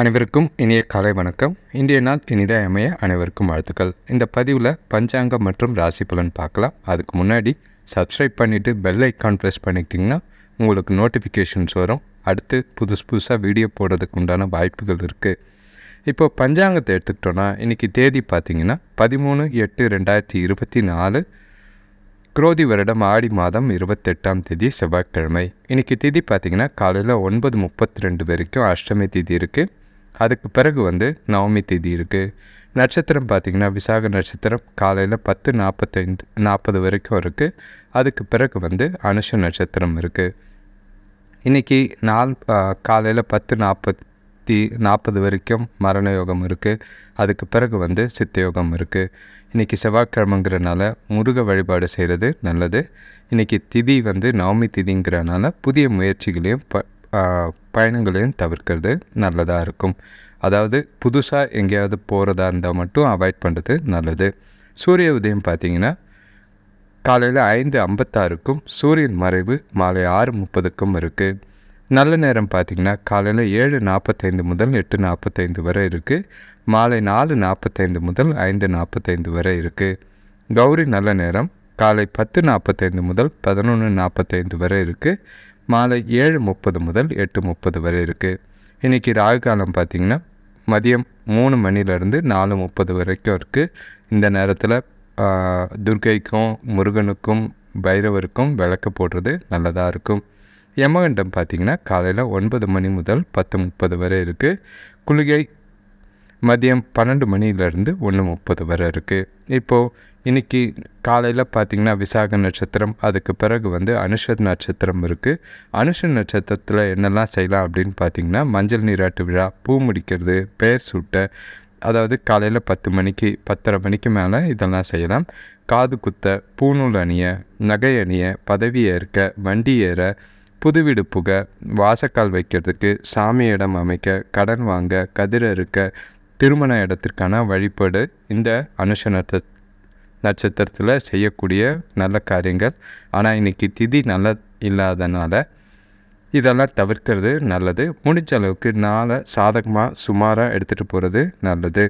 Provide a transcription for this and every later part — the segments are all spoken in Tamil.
அனைவருக்கும் இனிய காலை வணக்கம். இன்றைய நாள் இனிதே அமைய அனைவருக்கும் வாழ்த்துக்கள். இந்த பதிவில் பஞ்சாங்கம் மற்றும் ராசி பலன் பார்க்கலாம். அதுக்கு முன்னாடி சப்ஸ்கிரைப் பண்ணிவிட்டு பெல் ஐக்கான் ப்ரெஸ் பண்ணிக்கிட்டிங்கன்னா உங்களுக்கு நோட்டிஃபிகேஷன்ஸ் வரும். அடுத்து புதுசு புதுசாக வீடியோ போடுறதுக்கு உண்டான வாய்ப்புகள் இருக்குது இப்போ பஞ்சாங்கத்தை எடுத்துக்கிட்டோன்னா இன்றைக்கி தேதி பார்த்திங்கன்னா பதிமூணு எட்டு ரெண்டாயிரத்தி இருபத்தி நாலு குரோதி வருடம் ஆடி மாதம் இருபத்தெட்டாம் தேதி செவ்வாய்க்கிழமை. இன்றைக்கி திதி பார்த்திங்கன்னா காலையில் ஒன்பது முப்பத்தி ரெண்டு வரைக்கும் அஷ்டமி திதி இருக்குது அதுக்கு பிறகு வந்து நவமி தேதி இருக்குது நட்சத்திரம் பார்த்திங்கன்னா விசாக நட்சத்திரம் காலையில் பத்து நாற்பத்தைந்து நாற்பது வரைக்கும் இருக்குது அதுக்கு பிறகு வந்து அனுஷ நட்சத்திரம் இருக்குது இன்றைக்கி நாள் காலையில் பத்து நாற்பத்தி நாற்பது வரைக்கும் மரண யோகம் இருக்குது அதுக்கு பிறகு வந்து சித்த யோகம் இருக்குது இன்றைக்கி செவ்வாய்க்கிழமைங்கிறனால முருக வழிபாடு செய்கிறது நல்லது. இன்றைக்கி திதி வந்து நவமி திதிங்கிறனால புதிய முயற்சிகளையும் ப பயணங்களையும் தவிர்க்கிறது நல்லதாக இருக்கும். அதாவது புதுசாக எங்கேயாவது போகிறதா இருந்தால் மட்டும் அவாய்ட் பண்ணுறது நல்லது. சூரிய உதயம் பார்த்திங்கன்னா காலையில் ஐந்து ஐம்பத்தாறுக்கும் சூரியன் மறைவு மாலை ஆறு முப்பதுக்கும் இருக்குது நல்ல நேரம் பார்த்திங்கன்னா காலையில் ஏழு நாற்பத்தைந்து முதல் எட்டு நாற்பத்தைந்து வரை இருக்குது மாலை நாலு நாற்பத்தைந்து முதல் ஐந்து நாற்பத்தைந்து வரை இருக்குது கௌரி நல்ல நேரம் காலை பத்து நாற்பத்தைந்து முதல் பதினொன்று நாற்பத்தைந்து வரை இருக்குது மாலை ஏழு முப்பது முதல் எட்டு முப்பது வரை இருக்குது இன்றைக்கி ராகு காலம் பார்த்திங்கன்னா மதியம் மூணு மணிலேருந்து நாலு முப்பது வரைக்கும் இருக்குது இந்த நேரத்தில் துர்கைக்கும் முருகனுக்கும் பைரவருக்கும் விளக்கு போடுறது நல்லதாக இருக்கும். யமகண்டம் பார்த்திங்கன்னா காலையில் ஒன்பது மணி முதல் பத்து முப்பது வரை இருக்குது குளிகை மதியம் பன்னெண்டு மணிலேருந்து ஒன்று முப்பது வரை இருக்குது இப்போது இன்றைக்கி காலையில் பார்த்திங்கன்னா விசாக நட்சத்திரம் அதுக்கு பிறகு வந்து அனுஷ நட்சத்திரம் இருக்குது அனுஷ நட்சத்திரத்தில் என்னெல்லாம் செய்யலாம் அப்படின்னு பார்த்திங்கன்னா மஞ்சள் நீராட்டு விழா பூ முடிக்கிறது பெயர் சூட்ட அதாவது காலையில் பத்து மணிக்கு பத்தரை மணிக்கு மேலே இதெல்லாம் செய்யலாம். காது குத்த பூநூல் அணிய நகை அணிய பதவி ஏற்க வண்டி ஏற புது வீடு புக வாசக்கால் வைக்கிறதுக்கு சாமி இடம் அமைக்க கடன் வாங்க கதிர் அறுக்க திருமண இடத்திற்கான வழிபாடு இந்த அனுஷ நட்ச நட்சத்திரத்தில் செய்யக்கூடிய நல்ல காரியங்கள். ஆனால் இன்றைக்கி திதி நல்ல இல்லாதனால இதெல்லாம் தவிர்க்கிறது நல்லது. முடிஞ்ச அளவுக்கு நாளை சாதகமாக சுமாராக எடுத்துகிட்டு போகிறது நல்லது.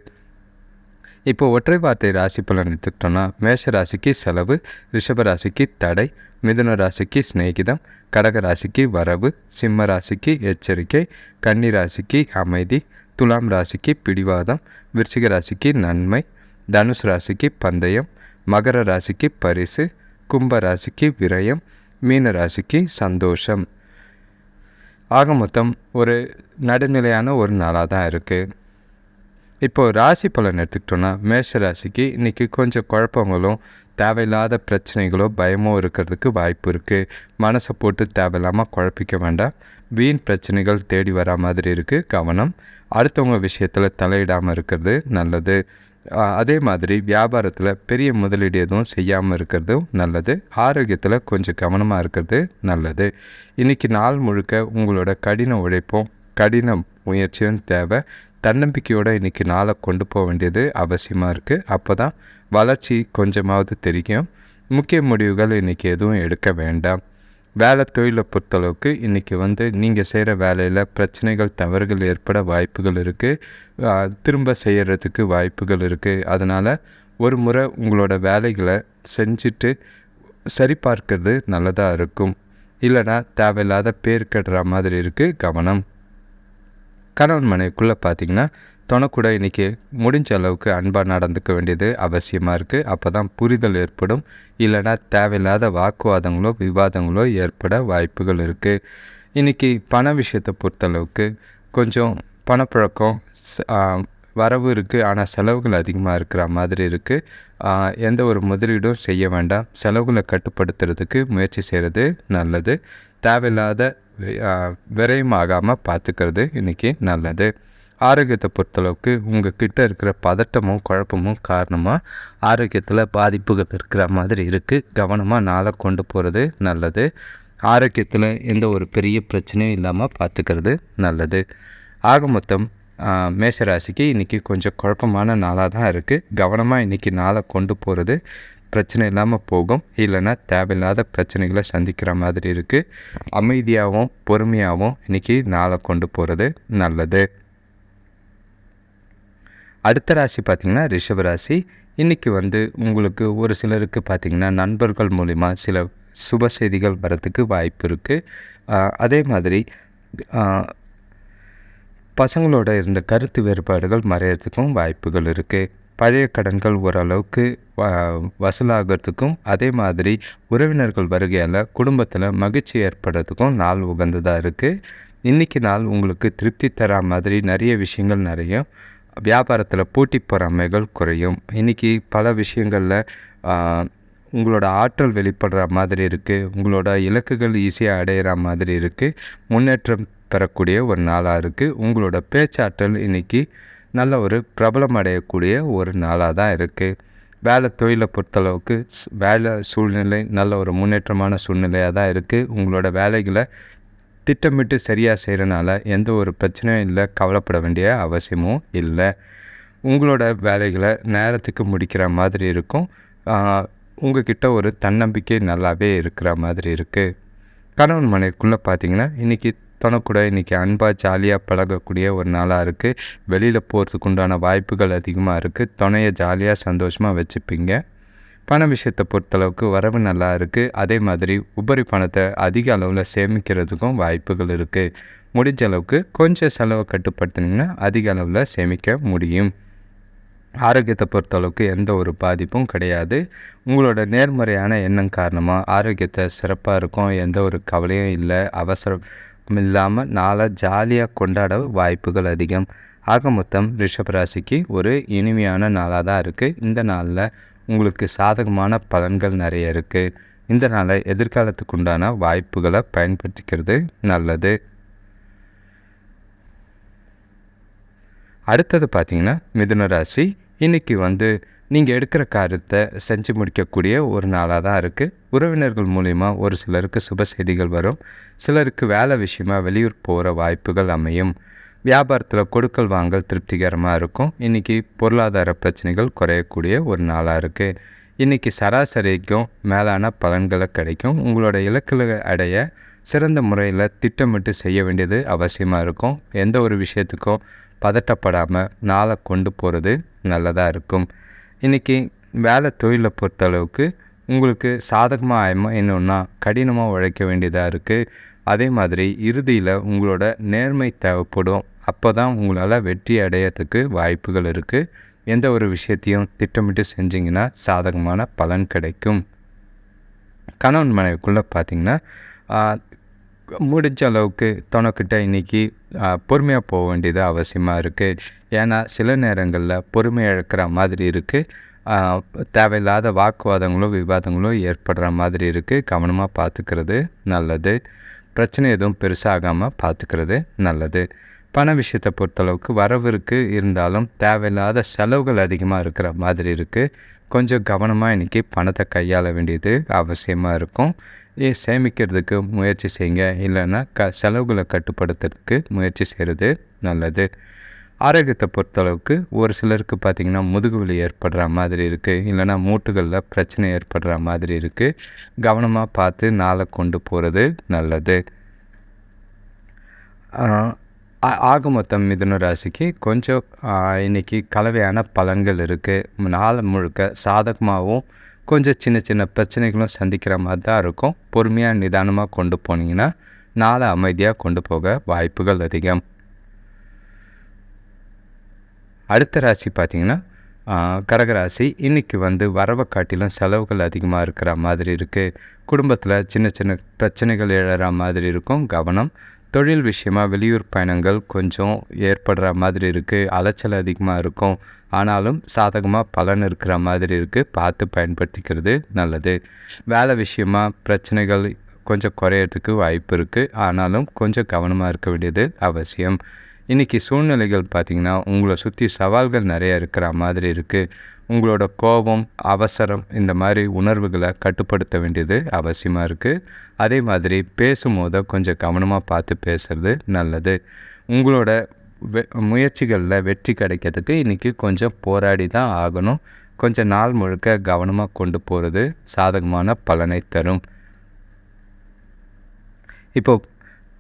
இப்போ ஒற்றை வார்த்தை ராசி பலன் எடுத்துக்கிட்டோன்னா மேஷ ராசிக்கு செலவு ரிஷப ராசிக்கு தடை மிதுன ராசிக்கு சிநேகிதம் கடக ராசிக்கு வரவு சிம்ம ராசிக்கு எச்சரிக்கை கன்னி ராசிக்கு அமைதி துலாம் ராசிக்கு பிடிவாதம் விருச்சிக ராசிக்கு நன்மை தனுஷ் ராசிக்கு பந்தயம் மகர ராசிக்கு பரிசு கும்ப ராசிக்கு விரயம் மீன ராசிக்கு சந்தோஷம். ஆக மொத்தம் ஒரு நடுநிலையான ஒரு நாளாக தான் இருக்குது இப்போது ராசி பலன் எடுத்துக்கிட்டோன்னா மேஷ ராசிக்கு இன்றைக்கி கொஞ்சம் குழப்பங்களும் தேவையில்லாத பிரச்சனைகளோ பயமோ இருக்கிறதுக்கு வாய்ப்பு இருக்குது மனசை போட்டு தேவையில்லாமல் குழப்பிக்க வேண்டாம். வீண் பிரச்சனைகள் தேடி வரா மாதிரி இருக்குது கவனம் அடுத்தவங்க விஷயத்தில் தலையிடாமல் இருக்கிறது நல்லது. அதே மாதிரி வியாபாரத்தில் பெரிய முதலீடு எதுவும் செய்யாமல் இருக்கிறதும் நல்லது. ஆரோக்கியத்தில் கொஞ்சம் கவனமாக இருக்கிறது நல்லது. இன்றைக்கி நாள் முழுக்க உங்களோட கடின உழைப்பும் கடின முயற்சியும் தேவை. தன்னம்பிக்கையோடு இன்றைக்கி நாளை கொண்டு போக வேண்டியது அவசியமாக இருக்குது அப்போ தான் வளர்ச்சி கொஞ்சமாவது தெரியும். முக்கிய முடிவுகள் இன்றைக்கி எதுவும் எடுக்க வேண்டாம். வேலை தொழிலை பொறுத்தளவுக்கு இன்றைக்கி வந்து நீங்கள் செய்கிற வேலையில் பிரச்சனைகள் தவறுகள் ஏற்பட வாய்ப்புகள் இருக்குது திரும்ப செய்கிறதுக்கு வாய்ப்புகள் இருக்குது அதனால் ஒரு முறை உங்களோட வேலைகளை செஞ்சுட்டு சரிபார்க்கிறது நல்லதாக இருக்கும். இல்லைனா தேவையில்லாத பேர் கட்டுற மாதிரி இருக்குது கவனம். கணவன் மனைவிக்குள்ளே பார்த்திங்கன்னா தனக்கூட இன்றைக்கி முடிஞ்ச அளவுக்கு அன்பாக நடந்துக்க வேண்டியது அவசியமாக இருக்குது அப்போ தான் புரிதல் ஏற்படும். இல்லைனா தேவையில்லாத வாக்குவாதங்களோ விவாதங்களோ ஏற்பட வாய்ப்புகள் இருக்குது இன்றைக்கி பண விஷயத்தை பொறுத்தளவுக்கு கொஞ்சம் பணப்பழக்கம் வரவு இருக்குது ஆனால் செலவுகள் அதிகமாக இருக்கிற மாதிரி இருக்குது எந்த ஒரு முதலீடும் செய்ய வேண்டாம். செலவுகளை கட்டுப்படுத்துறதுக்கு முயற்சி செய்கிறது நல்லது. தேவையில்லாத விரயமாகாமல் பார்த்துக்கிறது இன்றைக்கி நல்லது. ஆரோக்கியத்தை பொறுத்தளவுக்கு உங்கள் கிட்டே இருக்கிற பதட்டமும் குழப்பமும் காரணமாக ஆரோக்கியத்தில் பாதிப்புகள் இருக்கிற மாதிரி இருக்குது கவனமாக நாளை கொண்டு போகிறது நல்லது. ஆரோக்கியத்தில் எந்த ஒரு பெரிய பிரச்சனையும் இல்லாமல் பார்த்துக்கிறது நல்லது. ஆக மொத்தம் மேஷராசிக்கு இன்றைக்கி கொஞ்சம் குழப்பமான நாளாக தான் இருக்குது கவனமாக இன்றைக்கி நாளை கொண்டு போகிறது பிரச்சனை இல்லாமல் போகும். இல்லைன்னா தேவையில்லாத பிரச்சனைகளை சந்திக்கிற மாதிரி இருக்குது அமைதியாகவும் பொறுமையாகவும் இன்றைக்கி நாளை கொண்டு போகிறது நல்லது. அடுத்த ராசி பார்த்திங்கன்னா ரிஷபராசி இன்றைக்கி வந்து உங்களுக்கு ஒரு சிலருக்கு பார்த்திங்கன்னா நண்பர்கள் மூலிமா சில சுப செய்திகள் வரத்துக்கு வாய்ப்பு இருக்குது அதே மாதிரி பசங்களோட இருந்த கருத்து வேறுபாடுகள் மறையிறதுக்கும் வாய்ப்புகள் இருக்குது பழைய கடன்கள் ஓரளவுக்கு வ வசூலாகிறதுக்கும் அதே மாதிரி உறவினர்கள் வருகையால் குடும்பத்தில் மகிழ்ச்சி ஏற்படுறதுக்கும் நாள் உகந்ததாக இருக்குது இன்றைக்கி நாள் உங்களுக்கு திருப்தி தரா மாதிரி நிறைய விஷயங்கள் நிறைய வியாபாரத்தில் போட்டி பொறாமைகள் குறையும். இன்றைக்கி பல விஷயங்களில் உங்களோட ஆற்றல் வெளிப்படுற மாதிரி இருக்குது உங்களோட இலக்குகள் ஈஸியாக அடையிற மாதிரி இருக்குது முன்னேற்றம் பெறக்கூடிய ஒரு நாளாக இருக்குது உங்களோட பேச்சாற்றல் இன்றைக்கி நல்ல ஒரு பிரபலம் அடையக்கூடிய ஒரு நாளாக தான் இருக்குது வேலை தொழிலை பொறுத்தளவுக்கு வேலை சூழ்நிலை நல்ல ஒரு முன்னேற்றமான சூழ்நிலையாக தான் இருக்குது உங்களோட வேலைகளை திட்டமிட்டு சரியாக செய்கிறனால எந்த ஒரு பிரச்சனையும் இல்லை கவலைப்பட வேண்டிய அவசியமும் இல்லை. உங்களோட வேலைகளை நேரத்துக்கு முடிக்கிற மாதிரி இருக்கும். உங்ககிட்ட ஒரு தன்னம்பிக்கை நல்லாவே இருக்கிற மாதிரி இருக்குது கணவன் மனைக்குள்ளே பார்த்தீங்கன்னா இன்றைக்கி துணை இன்றைக்கி அன்பாக ஜாலியாக பழகக்கூடிய ஒரு நாளாக இருக்குது வெளியில் போகிறதுக்கு உண்டான வாய்ப்புகள் அதிகமாக இருக்குது துணையை ஜாலியாக சந்தோஷமாக வச்சுப்பீங்க. பண விஷயத்தை பொறுத்தளவுக்கு வரவு நல்லா இருக்குது அதே மாதிரி உபரி பணத்தை அதிக அளவில் சேமிக்கிறதுக்கும் வாய்ப்புகள் இருக்குது முடிஞ்ச அளவுக்கு கொஞ்சம் செலவை கட்டுப்படுத்தினீங்கன்னா அதிக அளவில் சேமிக்க முடியும். ஆரோக்கியத்தை பொறுத்தளவுக்கு எந்த ஒரு பாதிப்பும் கிடையாது. உங்களோட நேர்மறையான எண்ணம் காரணமாக ஆரோக்கியத்தை சிறப்பாக இருக்கும். எந்த ஒரு கவலையும் இல்லை. அவசரம் இல்லாமல் நாளை ஜாலியாக கொண்டாட வாய்ப்புகள் அதிகம். ஆக மொத்தம் ரிஷபராசிக்கு ஒரு இனிமையான நாளாக தான் இருக்குது இந்த நாளில் உங்களுக்கு சாதகமான பலன்கள் நிறைய இருக்குது இந்த நாளை எதிர்காலத்துக்கு உண்டான வாய்ப்புகளை பயன்படுத்திக்கிறது நல்லது. அடுத்தது பார்த்திங்கன்னா மிதுன ராசி. இன்றைக்கி வந்து நீங்கள் எடுக்கிற காரியத்தை செஞ்சு முடிக்கக்கூடிய ஒரு நாளாக தான் இருக்குது உறவினர்கள் மூலிமா ஒரு சிலருக்கு சுப செய்திகள் வரும். சிலருக்கு வேலை விஷயமா வெளியூர் போகிற வாய்ப்புகள் அமையும். வியாபாரத்தில் கொடுக்கல் வாங்கல் திருப்திகரமாக இருக்கும். இன்றைக்கி பொருளாதார பிரச்சனைகள் குறையக்கூடிய ஒரு நாளாக இருக்குது இன்றைக்கி சராசரிக்கும் மேலான பலன்களை கிடைக்கும். உங்களோட இலக்குகளை அடைய சிறந்த முறையில் திட்டமிட்டு செய்ய வேண்டியது அவசியமாக இருக்கும். எந்த ஒரு விஷயத்துக்கும் பதட்டப்படாமல் நாளை கொண்டு போகிறது நல்லதாக இருக்கும். இன்றைக்கி வேலை தொழிலை பொறுத்தளவுக்கு உங்களுக்கு சாதகமாக ஆயமா என்னன்னா கடினமாக உழைக்க வேண்டியதாக இருக்குது அதே மாதிரி இறுதியில் உங்களோட நேர்மை தேவைப்படும். அப்போ தான் உங்களால் வெற்றி அடையிறதுக்கு வாய்ப்புகள் இருக்குது எந்த ஒரு விஷயத்தையும் திட்டமிட்டு செஞ்சிங்கன்னா சாதகமான பலன் கிடைக்கும். கணவன் மனைவிக்குள்ளே பார்த்திங்கன்னா முடிஞ்ச அளவுக்கு தனக்கிட்ட இன்றைக்கி பொறுமையாக போக வேண்டியது அவசியமாக இருக்குது ஏன்னா சில நேரங்களில் பொறுமை இழக்கிற மாதிரி இருக்குது தேவையில்லாத வாக்குவாதங்களும் விவாதங்களும் ஏற்படுற மாதிரி இருக்குது கவனமாக பார்த்துக்கிறது நல்லது. பிரச்சனை எதுவும் பெருசாகாமல் பார்த்துக்கிறது நல்லது. பண விஷயத்தை பொறுத்தளவுக்கு வரவு இருக்குது இருந்தாலும் தேவையில்லாத செலவுகள் அதிகமாக இருக்கிற மாதிரி இருக்குது கொஞ்சம் கவனமாக இன்றைக்கி பணத்தை கையாள வேண்டியது அவசியமாக இருக்கும். சேமிக்கிறதுக்கு முயற்சி செய்யுங்க. இல்லைன்னா க செலவுகளை கட்டுப்படுத்துறதுக்கு முயற்சி செய்கிறது நல்லது. ஆரோக்கியத்தை பொறுத்தளவுக்கு ஒரு சிலருக்கு பார்த்திங்கன்னா முதுகுவலி ஏற்படுற மாதிரி இருக்குது இல்லைனா மூட்டுகளில் பிரச்சனை ஏற்படுற மாதிரி இருக்குது கவனமாக பார்த்து நாளை கொண்டு போகிறது நல்லது. ஆக மொத்தம் மிதுன ராசிக்கு கொஞ்சம் இன்றைக்கி கலவையான பலன்கள் இருக்குது நாள் முழுக்க சாதகமாகவும் கொஞ்சம் சின்ன சின்ன பிரச்சனைகளும் சந்திக்கிற மாதிரி தான் இருக்கும். பொறுமையாக நிதானமாக கொண்டு போனீங்கன்னா நாளை அமைதியாக கொண்டு போக வாய்ப்புகள் அதிகம். அடுத்த ராசி பார்த்திங்கன்னா கடகராசி. இன்றைக்கி வந்து வரவை காட்டிலும் செலவுகள் அதிகமாக இருக்கிற மாதிரி இருக்குது குடும்பத்தில் சின்ன சின்ன பிரச்சனைகள் எழற மாதிரி இருக்கும். கவனம் தொழில் விஷயமாக வெளியூர் பயணங்கள் கொஞ்சம் ஏற்படுற மாதிரி இருக்குது அலைச்சல் அதிகமாக இருக்கும். ஆனாலும் சாதகமாக பலன் இருக்கிற மாதிரி இருக்குது பார்த்து பயன்படுத்திக்கிறது நல்லது. வேலை விஷயமாக பிரச்சனைகள் கொஞ்சம் குறையிறதுக்கு வாய்ப்பு இருக்குது ஆனாலும் கொஞ்சம் கவனமாக இருக்க வேண்டியது அவசியம். இன்றைக்கி சூழ்நிலைகள் பார்த்திங்கன்னா உங்களை சுற்றி சவால்கள் நிறைய இருக்கிற மாதிரி இருக்குது உங்களோட கோபம் அவசரம் இந்த மாதிரி உணர்வுகளை கட்டுப்படுத்த வேண்டியது அவசியமாக இருக்குது அதே மாதிரி பேசும்போது கொஞ்சம் கவனமாக பார்த்து பேசுகிறது நல்லது. உங்களோட வெ முயற்சிகளில் வெற்றி கிடைக்கிறதுக்கு இன்றைக்கி கொஞ்சம் போராடி தான் ஆகணும். கொஞ்சம் நாள் முழுக்க கவனமாக கொண்டு போகிறது சாதகமான பலனை தரும். இப்போது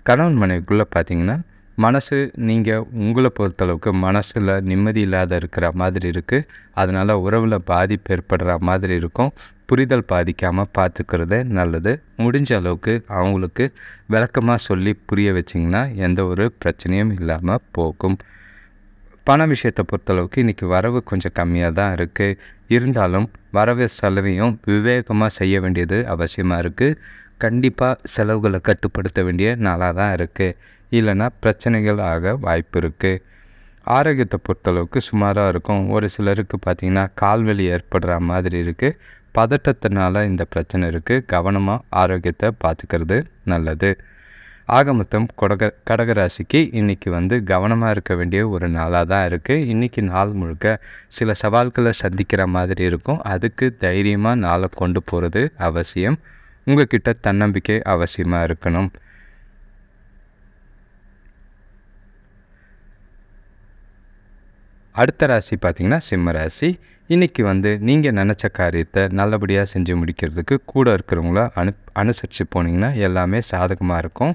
கணவன் மனைவிக்குள்ளே பார்த்திங்கன்னா மனசு நீங்கள் உங்களை பொறுத்தளவுக்கு மனசில் நிம்மதி இல்லாத இருக்கிற மாதிரி இருக்குது அதனால் உறவில் பாதிப்பு ஏற்படுற மாதிரி இருக்கும். புரிதல் பாதிக்காமல் பார்த்துக்கிறது நல்லது. முடிஞ்ச அளவுக்கு அவங்களுக்கு விளக்கமாக சொல்லி புரிய வச்சிங்கன்னா எந்த ஒரு பிரச்சனையும் இல்லாமல் போகும். பண விஷயத்தை பொறுத்தளவுக்கு இன்றைக்கி வரவு கொஞ்சம் கம்மியாக தான் இருக்குது இருந்தாலும் வரவு செலவையும் விவேகமாக செய்ய வேண்டியது அவசியமாக இருக்குது கண்டிப்பாக செலவுகளை கட்டுப்படுத்த வேண்டிய நாளாக தான் இருக்குது இல்லைன்னா பிரச்சனைகள் ஆக வாய்ப்பு இருக்குது ஆரோக்கியத்தை பொறுத்தளவுக்கு சுமாராக இருக்கும். ஒரு சிலருக்கு பார்த்திங்கன்னா கால்வலி ஏற்படுற மாதிரி இருக்குது பதட்டத்தினால இந்த பிரச்சனை இருக்குது கவனமாக ஆரோக்கியத்தை பார்த்துக்கிறது நல்லது. ஆக மொத்தம் கொடக கடகராசிக்கு இன்றைக்கி வந்து கவனமாக இருக்க வேண்டிய ஒரு நாளாக தான் இருக்குது இன்றைக்கி நாள் முழுக்க சில சவால்களை சந்திக்கிற மாதிரி இருக்கும். அதுக்கு தைரியமாக நாளை கொண்டு போகிறது அவசியம். உங்ககிட்ட தன்னம்பிக்கை அவசியமாக இருக்கணும். அடுத்த ராசி பார்த்திங்கன்னா சிம்ம ராசி. இன்றைக்கி வந்து நீங்கள் நினச்ச காரியத்தை நல்லபடியாக செஞ்சு முடிக்கிறதுக்கு கூட இருக்கிறவங்கள அனு அனுசரித்து போனீங்கன்னா எல்லாமே சாதகமாக இருக்கும்.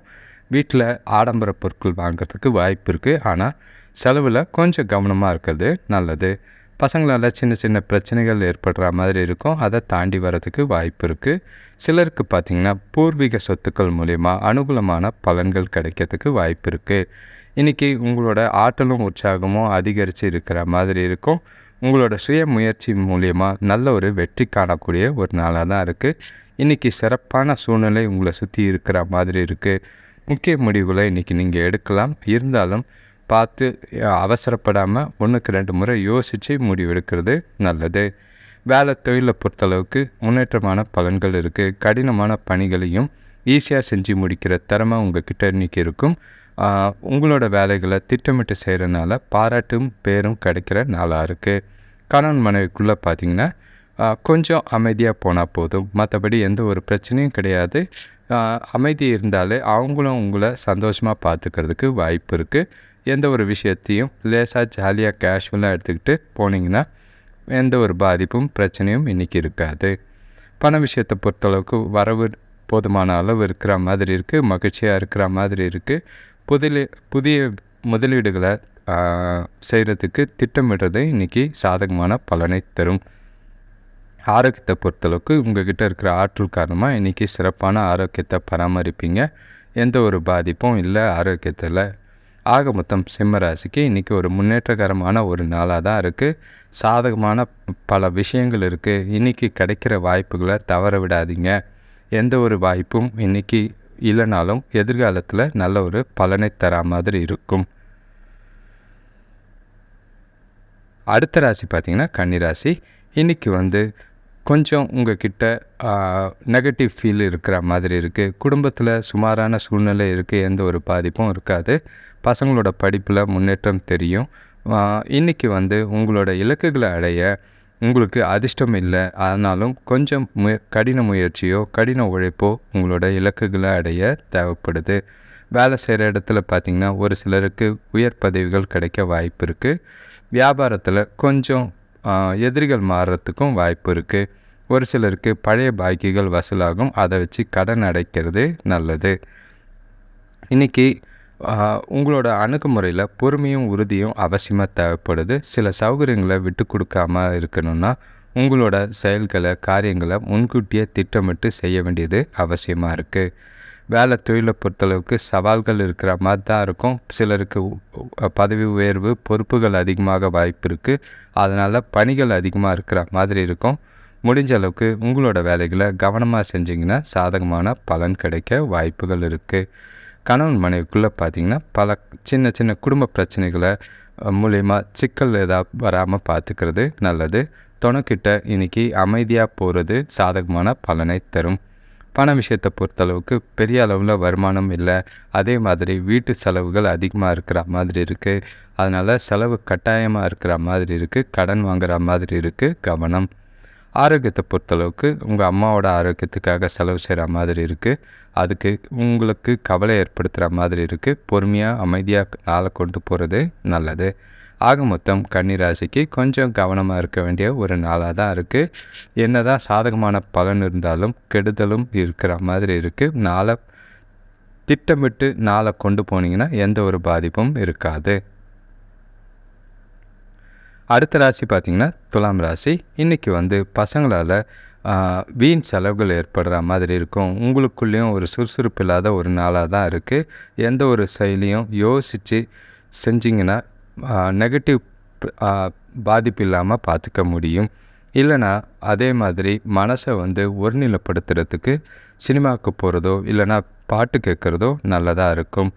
வீட்டில் ஆடம்பர பொருட்கள் வாங்கிறதுக்கு வாய்ப்பு இருக்குது ஆனால் செலவில் கொஞ்சம் கவனமாக இருக்கிறது நல்லது. பசங்களால் சின்ன சின்ன பிரச்சனைகள் ஏற்படுற மாதிரி இருக்கும். அதை தாண்டி வரதுக்கு வாய்ப்பு இருக்குது சிலருக்கு பார்த்திங்கன்னா பூர்வீக சொத்துக்கள் மூலிமா அனுகூலமான பலன்கள் கிடைக்கிறதுக்கு வாய்ப்பு இருக்குது இன்றைக்கி உங்களோட ஆற்றலும் உற்சாகமும் அதிகரித்து இருக்கிற மாதிரி இருக்கும். உங்களோட சுய முயற்சி மூலியமாக நல்ல ஒரு வெற்றி காணக்கூடிய ஒரு நாளாக தான் இருக்குது இன்றைக்கி சிறப்பான சூழ்நிலை உங்களை சுற்றி இருக்கிற மாதிரி இருக்குது முக்கிய முடிவுகளை இன்றைக்கி நீங்கள் எடுக்கலாம். இருந்தாலும் பார்த்து அவசரப்படாமல் ஒன்றுக்கு ரெண்டு முறை யோசித்து முடிவெடுக்கிறது நல்லது. வேலை தொழிலை பொறுத்தளவுக்கு முன்னேற்றமான பலன்கள் இருக்குது கடினமான பணிகளையும் ஈஸியாக செஞ்சு முடிக்கிற திறமை உங்ககிட்ட இன்றைக்கி இருக்கும். உங்களோட வேலைகளை திட்டமிட்டு செய்கிறனால பாராட்டும் பேரும் கிடைக்கிற நாளாக இருக்குது கணவன் மனைவிக்குள்ளே பார்த்திங்கன்னா கொஞ்சம் அமைதியாக போனால் போதும். மற்றபடி எந்த ஒரு பிரச்சனையும் கிடையாது. அமைதி இருந்தாலே அவங்களும் உங்களை சந்தோஷமாக பார்த்துக்கிறதுக்கு வாய்ப்பு இருக்குது எந்த ஒரு விஷயத்தையும் லேசாக ஜாலியாக கேஷுவலாக எடுத்துக்கிட்டு போனீங்கன்னா எந்த ஒரு பாதிப்பும் பிரச்சனையும் இன்றைக்கி இருக்காது. பண விஷயத்தை பொறுத்தளவுக்கு வரவு போதுமான அளவு இருக்கிற மாதிரி இருக்குது மகிழ்ச்சியாக இருக்கிற மாதிரி இருக்குது புதிய புதிய முதலீடுகளை செய்கிறதுக்கு திட்டமிடுறது இன்றைக்கி சாதகமான பலனை தரும். ஆரோக்கியத்தை பொறுத்தளவுக்கு உங்கள்கிட்ட இருக்கிற ஆற்றல் காரணமாக இன்றைக்கி சிறப்பான ஆரோக்கியத்தை பராமரிப்பீங்க. எந்த ஒரு பாதிப்பும் இல்லை ஆரோக்கியத்தில். ஆக மொத்தம் சிம்ம ராசிக்கு இன்றைக்கி ஒரு முன்னேற்றகரமான ஒரு நாளாக தான் இருக்குது சாதகமான பல விஷயங்கள் இருக்குது இன்றைக்கி கிடைக்கிற வாய்ப்புகளை தவற விடாதீங்க. எந்த ஒரு வாய்ப்பும் இன்றைக்கி இல்லைனாலும் எதிர்காலத்தில் நல்ல ஒரு பலனை தரா மாதிரி இருக்கும். அடுத்த ராசி பார்த்திங்கன்னா கன்னிராசி இன்றைக்கி வந்து கொஞ்சம் உங்கக்கிட்ட நெகட்டிவ் ஃபீல் இருக்கிற மாதிரி இருக்குது குடும்பத்தில் சுமாரான சூழ்நிலை இருக்குது எந்த ஒரு பாதிப்பும் இருக்காது. பசங்களோட படிப்பில் முன்னேற்றம் தெரியும். இன்றைக்கி வந்து உங்களோட இலக்குகளை அடைய உங்களுக்கு அதிர்ஷ்டம் இல்லை ஆனாலும் கொஞ்சம் மு கடின முயற்சியோ கடின உழைப்போ உங்களோட இலக்குகளை அடைய தேவைப்படுது. வேலை செய்கிற இடத்துல பார்த்திங்கன்னா ஒரு சிலருக்கு உயர் பதவிகள் கிடைக்க வாய்ப்பு இருக்குது வியாபாரத்தில் கொஞ்சம் எதிரிகள் மாறுறதுக்கும் வாய்ப்பு இருக்குது ஒரு சிலருக்கு பழைய பாக்கிகள் வசூலாகும் அதை வச்சு கடன் அடைக்கிறது நல்லது. இன்றைக்கி உங்களோட அணுகுமுறையில் பொறுமையும் உறுதியும் அவசியமாக தேவைப்படுது. சில சௌகரியங்களை விட்டு கொடுக்காம இருக்கணும்னா உங்களோட செயல்களை காரியங்களை முன்கூட்டியே திட்டமிட்டு செய்ய வேண்டியது அவசியமாக இருக்குது வேலை தொழிலை பொறுத்தளவுக்கு சவால்கள் இருக்கிற மாதிரி தான் இருக்கும். சிலருக்கு பதவி உயர்வு பொறுப்புகள் அதிகமாக வாய்ப்பு இருக்குது அதனால் பணிகள் அதிகமாக இருக்கிற மாதிரி இருக்கும். முடிஞ்ச அளவுக்கு உங்களோட வேலைகளை கவனமாக செஞ்சிங்கன்னா சாதகமான பலன் கிடைக்க வாய்ப்புகள் இருக்குது கணவன் மனைவிக்குள்ளே பார்த்திங்கன்னா பல சின்ன சின்ன குடும்ப பிரச்சனைகளை மூலயமா சிக்கல் ஏதாவது வராமல் பார்த்துக்கிறது நல்லது. துணைக்கிட்ட இன்றைக்கி அமைதியாக போகிறது சாதகமான பலனை தரும். பண விஷயத்தை பொறுத்தளவுக்கு பெரிய அளவில் வருமானம் இல்லை. அதே மாதிரி வீட்டு செலவுகள் அதிகமாக இருக்கிற மாதிரி இருக்குது அதனால் செலவு கட்டாயமாக இருக்கிற மாதிரி இருக்குது கடன் வாங்குகிற மாதிரி இருக்குது கவனம். ஆரோக்கியத்தை பொறுத்தளவுக்கு உங்கள் அம்மாவோட ஆரோக்கியத்துக்காக செலவு செய்கிற மாதிரி இருக்குது அதுக்கு உங்களுக்கு கவலை ஏற்படுத்துகிற மாதிரி இருக்குது பொறுமையாக அமைதியாக நாளை கொண்டு போகிறது நல்லது. ஆக மொத்தம் கன்னிராசிக்கு கொஞ்சம் கவனமாக இருக்க வேண்டிய ஒரு நாளாக தான் இருக்குது என்ன தான் சாதகமான பலன் இருந்தாலும் கெடுதலும் இருக்கிற மாதிரி இருக்குது நாளை திட்டமிட்டு நாளை கொண்டு போனீங்கன்னா எந்த ஒரு பாதிப்பும் இருக்காது. அடுத்த ராசி பார்த்திங்கன்னா துலாம் ராசி. இன்றைக்கி வந்து பசங்களால் வீண் செலவுகள் ஏற்படுற மாதிரி இருக்கும். உங்களுக்குள்ளேயும் ஒரு சுறுசுறுப்பு இல்லாத ஒரு நாளாக தான் இருக்குது எந்த ஒரு செயலியும் யோசித்து செஞ்சிங்கன்னா நெகட்டிவ் பாதிப்பு இல்லாமல் பார்த்துக்க முடியும். இல்லைனா அதே மாதிரி மனசை வந்து ஒருநிலைப்படுத்துறதுக்கு சினிமாவுக்கு போகிறதோ இல்லைனா பாட்டு கேட்குறதோ நல்லதாக இருக்கும்.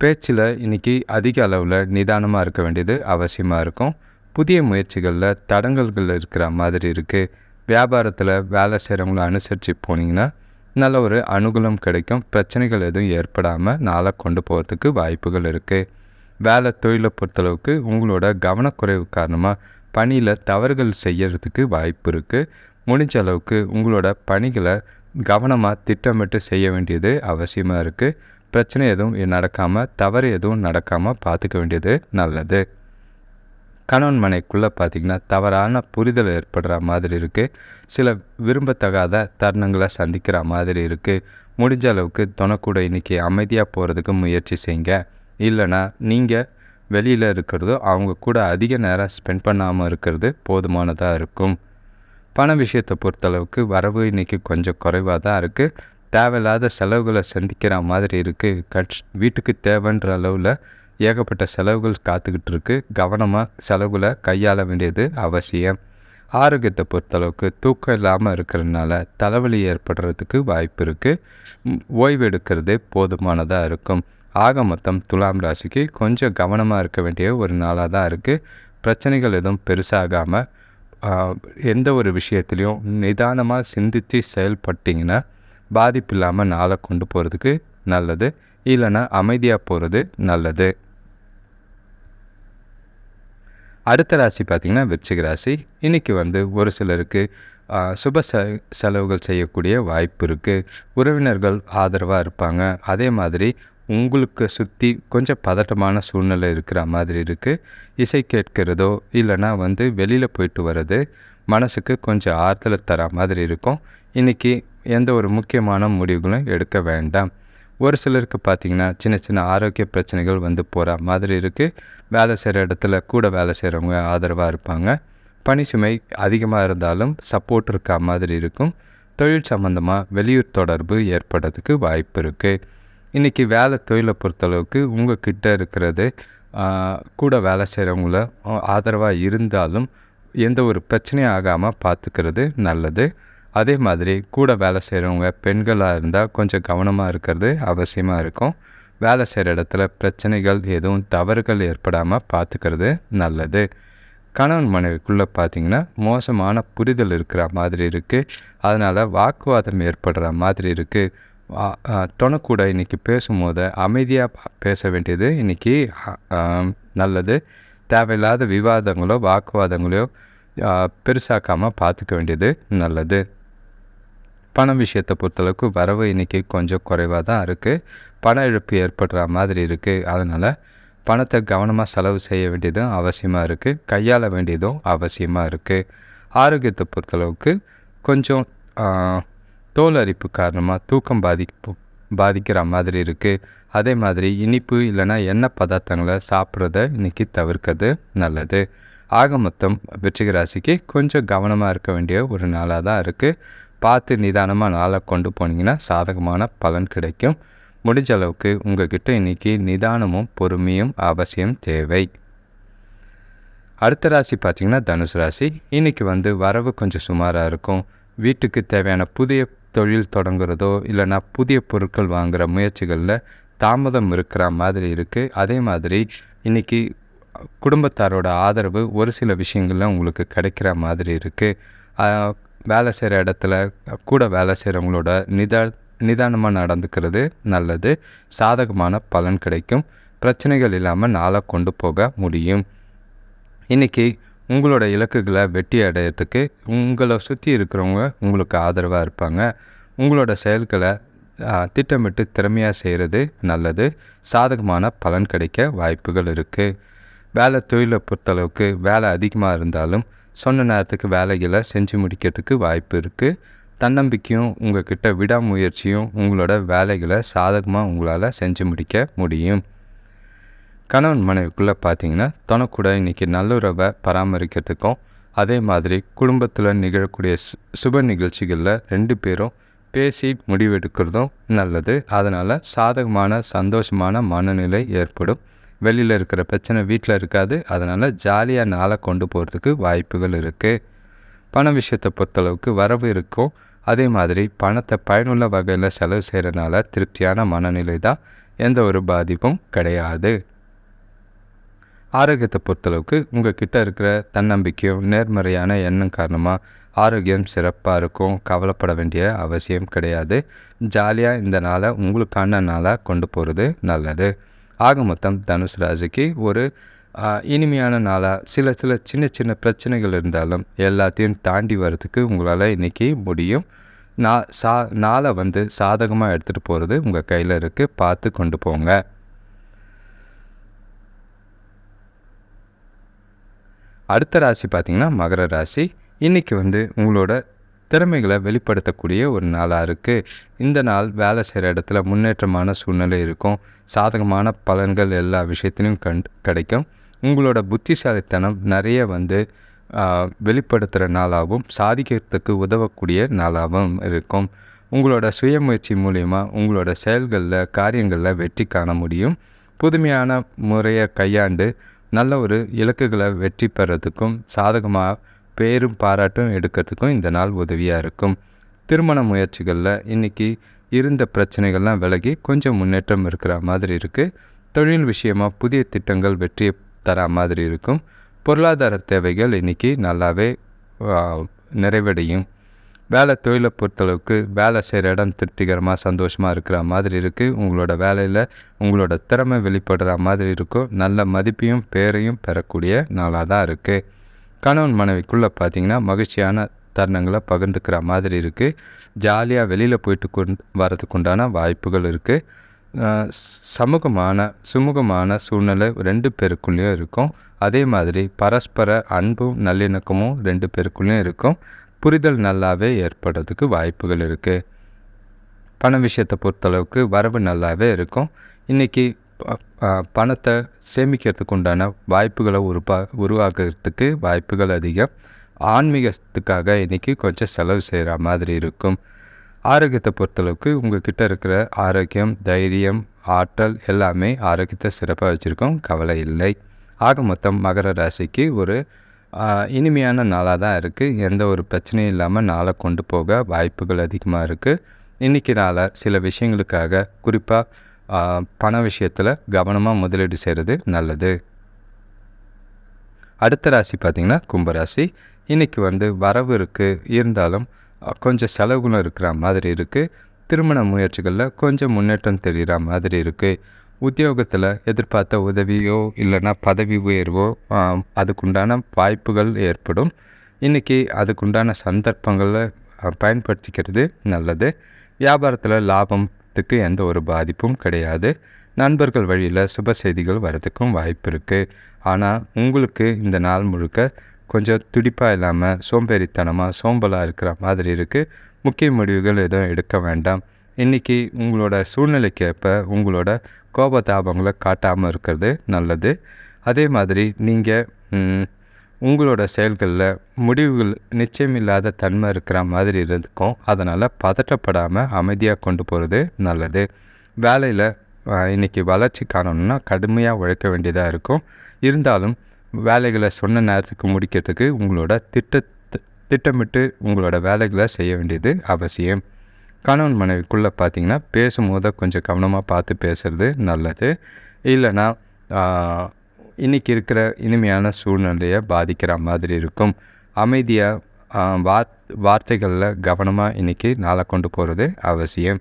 பேச்சில் இன்றைக்கி அதிக அளவில் நிதானமாக இருக்க வேண்டியது அவசியமாக இருக்கும். புதிய முயற்சிகளில் தடங்கல்கள் இருக்கிற மாதிரி இருக்குது வியாபாரத்தில் வேலை செய்கிறவங்கள அனுசரித்து போனீங்கன்னா நல்ல ஒரு அனுகூலம் கிடைக்கும். பிரச்சனைகள் எதுவும் ஏற்படாமல் நாளை கொண்டு போகிறதுக்கு வாய்ப்புகள் இருக்குது வேலை தொழிலை பொறுத்தளவுக்கு உங்களோட கவனக்குறைவு காரணமாக பணியில் தவறுகள் செய்யறதுக்கு வாய்ப்பு இருக்குது முடிஞ்ச அளவுக்கு உங்களோட பணிகளை கவனமாக திட்டமிட்டு செய்ய வேண்டியது அவசியமாக இருக்குது பிரச்சனை எதுவும் நடக்காமல் தவறு எதுவும் நடக்காமல் பார்த்துக்க வேண்டியது நல்லது. கணவன் மனைக்குள்ளே பார்த்திங்கன்னா தவறான புரிதல் ஏற்படுற மாதிரி இருக்குது சில விரும்பத்தகாத தருணங்களை சந்திக்கிற மாதிரி இருக்குது முடிஞ்ச அளவுக்கு துணக்கூட இன்றைக்கி அமைதியாக போகிறதுக்கு முயற்சி செய்யுங்க. இல்லைனா நீங்கள் வெளியில் இருக்கிறதோ அவங்க கூட அதிக நேரம் ஸ்பெண்ட் பண்ணாமல் இருக்கிறது போதுமானதாக இருக்கும். பண விஷயத்தை பொறுத்தளவுக்கு வரவு இன்றைக்கி கொஞ்சம் குறைவாக தான் இருக்குது தேவையில்லாத செலவுகளை சந்திக்கிற மாதிரி இருக்குது கட் வீட்டுக்கு தேவைன்ற அளவில் ஏகப்பட்ட செலவுகள் காத்துக்கிட்டு இருக்குது கவனமாக செலவுகளை கையாள வேண்டியது அவசியம். ஆரோக்கியத்தை பொறுத்தளவுக்கு தூக்கம் இல்லாமல் இருக்கிறதுனால தலைவலி ஏற்படுறதுக்கு வாய்ப்பு இருக்குது ஓய்வு எடுக்கிறது போதுமானதாக இருக்கும். ஆக மொத்தம் துலாம் ராசிக்கு கொஞ்சம் கவனமாக இருக்க வேண்டிய ஒரு நாளாக தான் இருக்குது பிரச்சனைகள் எதுவும் பெருசாகாமல் எந்த ஒரு விஷயத்துலையும் நிதானமாக சிந்தித்து செயல்பட்டிங்கன்னா பாதிப்பு இல்லாமல் நாளை கொண்டு போகிறதுக்கு நல்லது. இல்லைன்னா அமைதியாக போகிறது நல்லது. அடுத்த ராசி பார்த்திங்கன்னா விருச்சிக ராசி. இன்றைக்கி வந்து ஒரு சிலருக்கு சுப செ செலவுகள் செய்யக்கூடிய வாய்ப்பு இருக்குது உறவினர்கள் ஆதரவாக இருப்பாங்க. அதே மாதிரி உங்களுக்கு சுற்றி கொஞ்சம் பதட்டமான சூழ்நிலை இருக்கிற மாதிரி இருக்குது இசை கேட்கிறதோ இல்லைனா வந்து வெளியில் போயிட்டு வர்றது மனசுக்கு கொஞ்சம் ஆறுதலை தர மாதிரி இருக்கும். இன்றைக்கி எந்த ஒரு முக்கியமான முடிவுகளும் எடுக்க வேண்டாம். ஒரு சிலருக்கு பார்த்திங்கன்னா சின்ன சின்ன ஆரோக்கிய பிரச்சனைகள் வந்து போகிற மாதிரி இருக்குது வேலை செய்கிற இடத்துல கூட வேலை செய்கிறவங்க ஆதரவாக இருப்பாங்க. பணி சுமை அதிகமாக இருந்தாலும் சப்போர்ட் இருக்க மாதிரி இருக்கும். தொழில் சம்மந்தமாக வெளியூர் தொடர்பு ஏற்படுறதுக்கு வாய்ப்பு இருக்குது இன்றைக்கி வேலை தொழிலை பொறுத்தளவுக்கு உங்கள் கிட்டே இருக்கிறது கூட வேலை செய்கிறவங்கள ஆதரவாக இருந்தாலும் எந்த ஒரு பிரச்சனையும் ஆகாமல் பார்த்துக்கிறது நல்லது. அதே மாதிரி கூட வேலை செய்கிறவங்க பெண்களாக இருந்தால் கொஞ்சம் கவனமாக இருக்கிறது அவசியமாக இருக்கும். வேலை செய்கிற இடத்துல பிரச்சனைகள் எதுவும் தவறுகள் ஏற்படாமல் பார்த்துக்கிறது நல்லது. கணவன் மனைவிக்குள்ளே பார்த்திங்கன்னா மோசமான புரிதல் இருக்கிற மாதிரி இருக்குது அதனால் வாக்குவாதம் ஏற்படுற மாதிரி இருக்குது துணக்கூட இன்றைக்கி பேசும்போது அமைதியாக பேச வேண்டியது இன்றைக்கி நல்லது. தேவையில்லாத விவாதங்களோ வாக்குவாதங்களோ பெருசாக்காமல் பார்த்துக்க வேண்டியது நல்லது. பணம் விஷயத்தை பொறுத்தளவுக்கு வரவு இன்றைக்கி கொஞ்சம் குறைவாக தான் இருக்குது பண இழப்பு ஏற்படுற மாதிரி இருக்குது அதனால் பணத்தை கவனமாக செலவு செய்ய வேண்டியதும் அவசியமாக இருக்குது கையாள வேண்டியதும் அவசியமாக இருக்குது ஆரோக்கியத்தை பொறுத்தளவுக்கு கொஞ்சம் தோல் அரிப்பு காரணமாக தூக்கம் பாதிப்பு பாதிக்கிற மாதிரி இருக்குது அதே மாதிரி இனிப்பு இல்லைனா எண்ணெய் பதார்த்தங்களை சாப்பிட்றத இன்றைக்கி தவிர்க்கிறது நல்லது. ஆக மொத்தம் விருச்சிக ராசிக்கு கொஞ்சம் கவனமாக இருக்க வேண்டிய ஒரு நாளாக தான் இருக்குது பார்த்து நிதானமாக நாளை கொண்டு போனீங்கன்னா சாதகமான பலன் கிடைக்கும். முடிஞ்ச அளவுக்கு உங்கள்கிட்ட இன்றைக்கி நிதானமும் பொறுமையும் அவசியம் தேவை. அடுத்த ராசி பார்த்திங்கன்னா தனுசு ராசி. இன்றைக்கி வந்து வரவு கொஞ்சம் சுமாராக இருக்கும். வீட்டுக்கு தேவையான புதிய தொழில் தொடங்குறதோ இல்லைனா புதிய பொருட்கள் வாங்குகிற முயற்சிகளில் தாமதம் இருக்கிற மாதிரி இருக்குது அதே மாதிரி இன்றைக்கி குடும்பத்தாரோட ஆதரவு ஒரு சில விஷயங்களில் உங்களுக்கு கிடைக்கிற மாதிரி இருக்குது வேலை செய்கிற இடத்துல கூட வேலை செய்கிறவங்களோட நிதா நிதானமாக நடந்துக்கிறது நல்லது. சாதகமான பலன் கிடைக்கும். பிரச்சனைகள் இல்லாமல் நாளாக கொண்டு போக முடியும். இன்றைக்கி உங்களோட இலக்குகளை வெற்றி அடையிறதுக்கு உங்களை சுற்றி இருக்கிறவங்க உங்களுக்கு ஆதரவாக இருப்பாங்க. உங்களோட செயல்களை திட்டமிட்டு திறமையாக செய்கிறது நல்லது. சாதகமான பலன் கிடைக்க வாய்ப்புகள் இருக்குது வேலை தொழிலை பொறுத்தளவுக்கு வேலை அதிகமாக இருந்தாலும் சொன்ன நேரத்துக்கு வேலைகளை செஞ்சு முடிக்கிறதுக்கு வாய்ப்பு இருக்குது தன்னம்பிக்கையும் உங்கள் கிட்ட விடாமுயற்சியும் உங்களோட வேலைகளை சாதகமாக உங்களால் செஞ்சு முடிக்க முடியும். கணவன் மனைவிக்குள்ளே பார்த்தீங்கன்னா தனக்கூட இன்றைக்கி நல்லுறவை பராமரிக்கிறதுக்கும் அதே மாதிரி குடும்பத்தில் நிகழக்கூடிய சு சுப நிகழ்ச்சிகளில் ரெண்டு பேரும் பேசி முடிவெடுக்கிறதும் நல்லது. அதனால் சாதகமான சந்தோஷமான மனநிலை ஏற்படும். வெளியில் இருக்கிற பிரச்சனை வீட்டில் இருக்காது. அதனால் ஜாலியாக நாளை கொண்டு போகிறதுக்கு வாய்ப்புகள் இருக்குது பண விஷயத்தை பொறுத்தளவுக்கு வரவு இருக்கும். அதே மாதிரி பணத்தை பயனுள்ள வகையில் செலவு செய்கிறனால திருப்தியான மனநிலை தான். எந்த ஒரு பாதிப்பும் கிடையாது. ஆரோக்கியத்தை பொறுத்தளவுக்கு உங்கள் கிட்டே இருக்கிற தன்னம்பிக்கையும் நேர்மறையான எண்ணம் காரணமாக ஆரோக்கியம் சிறப்பாக இருக்கும். கவலைப்பட வேண்டிய அவசியம் கிடையாது. ஜாலியாக இந்த நாளை உங்களுக்கான நாளாக கொண்டு போகிறது நல்லது. ஆக மொத்தம் தனுஷ் ராசிக்கு ஒரு இனிமையான நாளாக சில சில சின்ன சின்ன பிரச்சனைகள் இருந்தாலும் எல்லாத்தையும் தாண்டி வர்றதுக்கு உங்களால் இன்றைக்கி முடியும். நா சா நாளை வந்து சாதகமாக எடுத்துகிட்டு போகிறது உங்கள் கையில் இருக்குது பார்த்து கொண்டு போங்க. அடுத்த ராசி பார்த்திங்கன்னா மகர ராசி. இன்றைக்கி வந்து உங்களோட திறமைகளை வெளிப்படுத்தக்கூடிய ஒரு நாளாக இருக்குது இந்த நாள் வேலை செய்கிற இடத்துல முன்னேற்றமான சூழ்நிலை இருக்கும். சாதகமான பலன்கள் எல்லா விஷயத்திலையும் கண் கிடைக்கும். உங்களோட புத்திசாலித்தனம் நிறைய வந்து வெளிப்படுத்துகிற நாளாகவும் சாதிக்கிறதுக்கு உதவக்கூடிய நாளாகவும் இருக்கும். உங்களோட சுயமுயற்சி மூலிமா உங்களோட செயல்களில் காரியங்களில் வெற்றி காண முடியும். புதுமையான முறையை கையாண்டு நல்ல ஒரு இலக்குகளை வெற்றி பெறதுக்கும் சாதகமாக பேரும் பாராட்டும் எடுக்கிறதுக்கும் இந்த நாள் உதவியாக இருக்கும். திருமண முயற்சிகளில் இன்றைக்கி இருந்த பிரச்சனைகள்லாம் விலகி கொஞ்சம் முன்னேற்றம் இருக்கிற மாதிரி இருக்குது தொழில் விஷயமாக புதிய திட்டங்கள் வெற்றியை தர மாதிரி இருக்கும். பொருளாதார தேவைகள் இன்றைக்கி நல்லாவே நிறைவடையும். வேலை தொழிலை பொறுத்தளவுக்கு வேலை செய்கிற இடம் திருப்திகரமாக சந்தோஷமாக இருக்கிற மாதிரி இருக்குது உங்களோட வேலையில் உங்களோட திறமை வெளிப்படுற மாதிரி இருக்கும். நல்ல மதிப்பையும் பேரையும் பெறக்கூடிய நாளாக தான் இருக்குது கணவன் மனைவிக்குள்ளே பார்த்தீங்கன்னா மகிழ்ச்சியான தருணங்களை பகிர்ந்துக்கிற மாதிரி இருக்குது ஜாலியாக வெளியில் போயிட்டு கொண்டு வரதுக்கு உண்டான வாய்ப்புகள் இருக்குது சமூகமான சுமூகமான சூழ்நிலை ரெண்டு பேருக்குள்ளேயும் இருக்கும். அதே மாதிரி பரஸ்பர அன்பும் நல்லிணக்கமும் ரெண்டு பேருக்குள்ளேயும் இருக்கும். புரிதல் நல்லாவே ஏற்படுறதுக்கு வாய்ப்புகள் இருக்குது பண விஷயத்தை பொறுத்தளவுக்கு வரவு நல்லாவே இருக்கும். இன்றைக்கி பணத்தை சேமிக்கிறதுக்கு உண்டான வாய்ப்புகளை உருவா உருவாக்குறதுக்கு வாய்ப்புகள் அதிகம். ஆன்மீகத்துக்காக இன்றைக்கி கொஞ்சம் செலவு செய்கிற மாதிரி இருக்கும். ஆரோக்கியத்தை பொறுத்தளவுக்கு உங்கள் கிட்ட இருக்கிற ஆரோக்கியம் தைரியம் ஆற்றல் எல்லாமே ஆரோக்கியத்தை சிறப்பாக வச்சுருக்கோம். கவலை இல்லை. ஆக மொத்தம் மகர ராசிக்கு ஒரு இனிமையான நாளாக தான் இருக்குது எந்த ஒரு பிரச்சனையும் இல்லாமல் நாளை கொண்டு போக வாய்ப்புகள் அதிகமாக இருக்குது இன்றைக்கி நாளை சில விஷயங்களுக்காக குறிப்பாக பண விஷயத்தில் கவனமாக முதலீடு செய்கிறது நல்லது. அடுத்த ராசி பார்த்திங்கன்னா கும்பராசி. இன்றைக்கி வந்து வரவு இருக்குது இருந்தாலும் கொஞ்சம் செலவுகளும் இருக்கிற மாதிரி இருக்குது திருமண முயற்சிகளில் கொஞ்சம் முன்னேற்றம் தெரிகிற மாதிரி இருக்குது உத்தியோகத்தில் எதிர்பார்த்த உதவியோ இல்லைன்னா பதவி உயர்வோ அதுக்குண்டான வாய்ப்புகள் ஏற்படும். இன்றைக்கி அதுக்குண்டான சந்தர்ப்பங்களை பயன்படுத்திக்கிறது நல்லது. வியாபாரத்தில் லாபம் லாபத்துக்கு எந்த ஒரு பாதிப்பும் கிடையாது. நண்பர்கள் வழியில் சுப செய்திகள் வரதுக்கும் வாய்ப்பு இருக்குது ஆனால் உங்களுக்கு இந்த நாள் முழுக்க கொஞ்சம் துடிப்பாக இல்லாமல் சோம்பேறித்தனமாக சோம்பலாக இருக்கிற மாதிரி இருக்குது முக்கிய முடிவுகள் எதுவும் எடுக்க வேண்டாம். இன்றைக்கி உங்களோட சூழ்நிலைக்கேற்ப உங்களோட கோபதாபங்களை காட்டாமல் இருக்கிறது நல்லது. அதே மாதிரி நீங்கள் உங்களோட செயல்களில் முடிவுகள் நிச்சயமில்லாத தன்மை இருக்கிற மாதிரி இருக்கும். அதனால் பதட்டப்படாமல் அமைதியாக கொண்டு போகிறது நல்லது. வேலையில் இன்றைக்கி வளர்ச்சி காணணும்னா கடுமையாக உழைக்க வேண்டியதாக இருக்கும். இருந்தாலும் வேலைகளை சொன்ன நேரத்துக்கு முடிக்கிறதுக்கு உங்களோட திட்ட திட்டமிட்டு உங்களோட வேலைகளை செய்ய வேண்டியது அவசியம். கணவன் மனைவிக்குள்ளே பார்த்திங்கன்னா பேசும்போது கொஞ்சம் கவனமாக பார்த்து பேசுகிறது நல்லது. இல்லைன்னா இன்றைக்கி இருக்கிற இனிமையான சூழ்நிலையை பாதிக்கிற மாதிரி இருக்கும். அமைதியாக வார் வார்த்தைகளில் கவனமாக இன்றைக்கி நாளை கொண்டு போகிறது அவசியம்.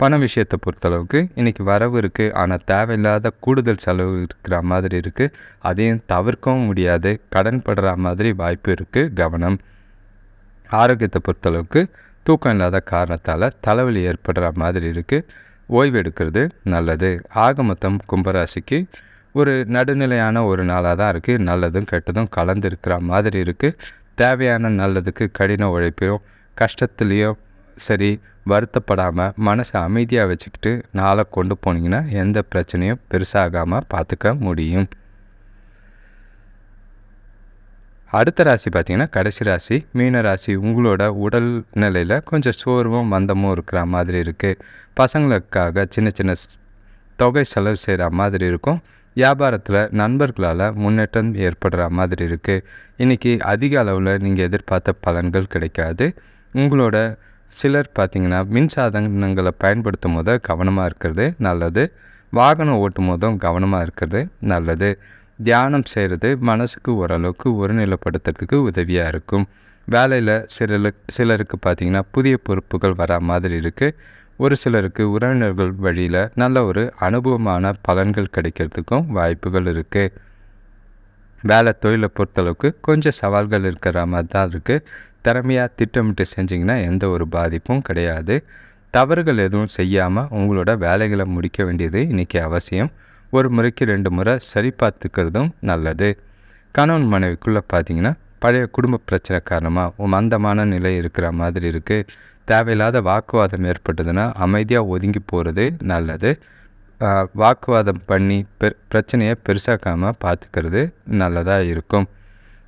பண விஷயத்தை பொறுத்தளவுக்கு இன்றைக்கி வரவு இருக்குது ஆனால் தேவையில்லாத கூடுதல் செலவு இருக்கிற மாதிரி இருக்குது அதையும் தவிர்க்கவும் முடியாது. கடன் படுற மாதிரி வாய்ப்பு இருக்குது கவனம். ஆரோக்கியத்தை பொறுத்தளவுக்கு தூக்கம் இல்லாத காரணத்தால் தலைவலி ஏற்படுற மாதிரி இருக்குது ஓய்வு எடுக்கிறது நல்லது. ஆக மொத்தம் கும்பராசிக்கு ஒரு நடுநிலையான ஒரு நாளாக தான் இருக்குது நல்லதும் கெட்டதும் கலந்துருக்கிற மாதிரி இருக்குது தேவையான நல்லதுக்கு கடின உழைப்பையும் கஷ்டத்துலேயோ சரி வருத்தப்படாமல் மனசை அமைதியாக வச்சுக்கிட்டு நாளை கொண்டு போனீங்கன்னா எந்த பிரச்சனையும் பெருசாகாமல் பார்த்துக்க முடியும். அடுத்த ராசி பார்த்திங்கன்னா கடைசி ராசி மீன ராசி உங்களோட உடல் நிலையில் கொஞ்சம் சோர்வும் மந்தமும் இருக்கிற மாதிரி இருக்குது பசங்களுக்காக சின்ன சின்ன தொகை செலவு செய்கிற மாதிரி இருக்கும். வியாபாரத்தில் நண்பர்களால் முன்னேற்றம் ஏற்படுற மாதிரி இருக்குது இன்றைக்கி அதிக அளவில் நீங்கள் எதிர்பார்த்த பலன்கள் கிடைக்காது. உங்களோட சிலர் பார்த்திங்கன்னா மின் சாதனங்களை பயன்படுத்தும் போது கவனமாக இருக்கிறது நல்லது. வாகனம் ஓட்டும் போதும் கவனமாக இருக்கிறது நல்லது. தியானம் செய்கிறது மனசுக்கு ஓரளவுக்கு ஒருநிலைப்படுத்துறதுக்கு உதவியாக இருக்கும். வேலையில் சிலருக்கு சிலருக்கு பார்த்திங்கன்னா புதிய பொறுப்புகள் வரா மாதிரி இருக்குது ஒரு சிலருக்கு உறவினர்கள் வழியில் நல்ல ஒரு அனுபவமான பலன்கள் கிடைக்கிறதுக்கும் வாய்ப்புகள் இருக்குது வேலை தொழிலை பொறுத்தளவுக்கு கொஞ்சம் சவால்கள் இருக்கிற மாதிரி தான் இருக்குது திறமையாக திட்டமிட்டு செஞ்சிங்கன்னா எந்த ஒரு பாதிப்பும் கிடையாது. தவறுகள் எதுவும் செய்யாமல் உங்களோட வேலைகளை முடிக்க வேண்டியது இன்றைக்கி அவசியம். ஒரு முறைக்கு ரெண்டு முறை சரி பார்த்துக்கிறதும் நல்லது. கணவன் மனைவிக்குள்ளே பார்த்தீங்கன்னா பழைய குடும்ப பிரச்சனை காரணமாக மந்தமான நிலை இருக்கிற மாதிரி இருக்குது தேவையில்லாத வாக்குவாதம் ஏற்பட்டதுன்னா அமைதியாக ஒதுங்கி போகிறது நல்லது. வாக்குவாதம் பண்ணி பெர் பிரச்சனையை பெருசாக்காமல் பார்த்துக்கிறது நல்லதாக இருக்கும்.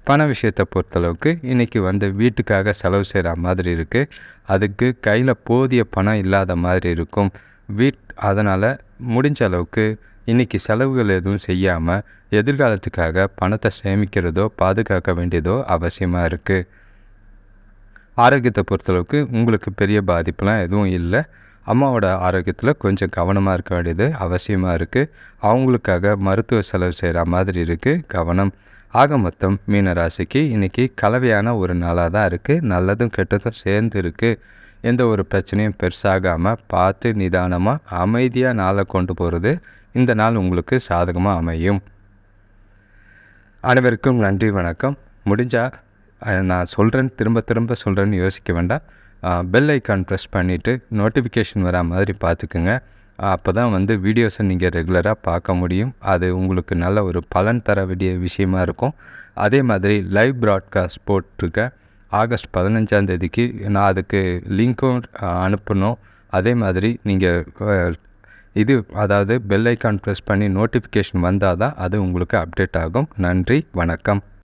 பண விஷயத்தை பொறுத்தளவுக்கு இன்றைக்கி வந்து வீட்டுக்காக செலவு செய்கிற மாதிரி இருக்குது அதுக்கு கையில் போதிய பணம் இல்லாத மாதிரி இருக்கும். வீட் அதனால் முடிஞ்ச அளவுக்கு இன்றைக்கி செலவுகள் எதுவும் செய்யாமல் எதிர்காலத்துக்காக பணத்தை சேமிக்கிறதோ பாதுகாக்க வேண்டியதோ அவசியமாக இருக்குது ஆரோக்கியத்தை பொறுத்தளவுக்கு உங்களுக்கு பெரிய பாதிப்புலாம் எதுவும் இல்லை. அம்மாவோட ஆரோக்கியத்தில் கொஞ்சம் கவனமாக இருக்க வேண்டியது அவசியமாக இருக்குது அவங்களுக்காக மருத்துவ செலவு செய்கிற மாதிரி இருக்குது கவனம். ஆக மொத்தம் மீன ராசிக்கு இன்றைக்கி கலவையான ஒரு நாளாக தான் இருக்குது நல்லதும் கெட்டதும் சேர்ந்து இருக்குது எந்த ஒரு பிரச்சனையும் பெருசாகாமல் பார்த்து நிதானமாக அமைதியாக நாளை கொண்டு போகிறது இந்த நாள் உங்களுக்கு சாதகமாக அமையும். அனைவருக்கும் நன்றி வணக்கம். முடிஞ்சால் நான் சொல்கிறேன் திரும்ப திரும்ப சொல்கிறேன்னு யோசிக்க வேண்டாம். பெல் ஐக்கான் ப்ரெஸ் பண்ணிவிட்டு நோட்டிஃபிகேஷன் வரா மாதிரி பார்த்துக்குங்க. அப்போ தான் வந்து வீடியோஸை நீங்கள் ரெகுலராக பார்க்க முடியும். அது உங்களுக்கு நல்ல ஒரு பலன் தர வேண்டிய விஷயமா இருக்கும். அதே மாதிரி லைவ் ப்ராட்காஸ்ட் போட்டிருக்கேன் ஆகஸ்ட் பதினஞ்சாம் தேதிக்கு நான் அதுக்கு லிங்க்கும் அனுப்பணும். அதே மாதிரி நீங்கள் இது அதாவது பெல் ஐக்கான் ப்ரெஸ் பண்ணி நோட்டிஃபிகேஷன் வந்தால் தான் அது உங்களுக்கு அப்டேட் ஆகும். நன்றி வணக்கம்.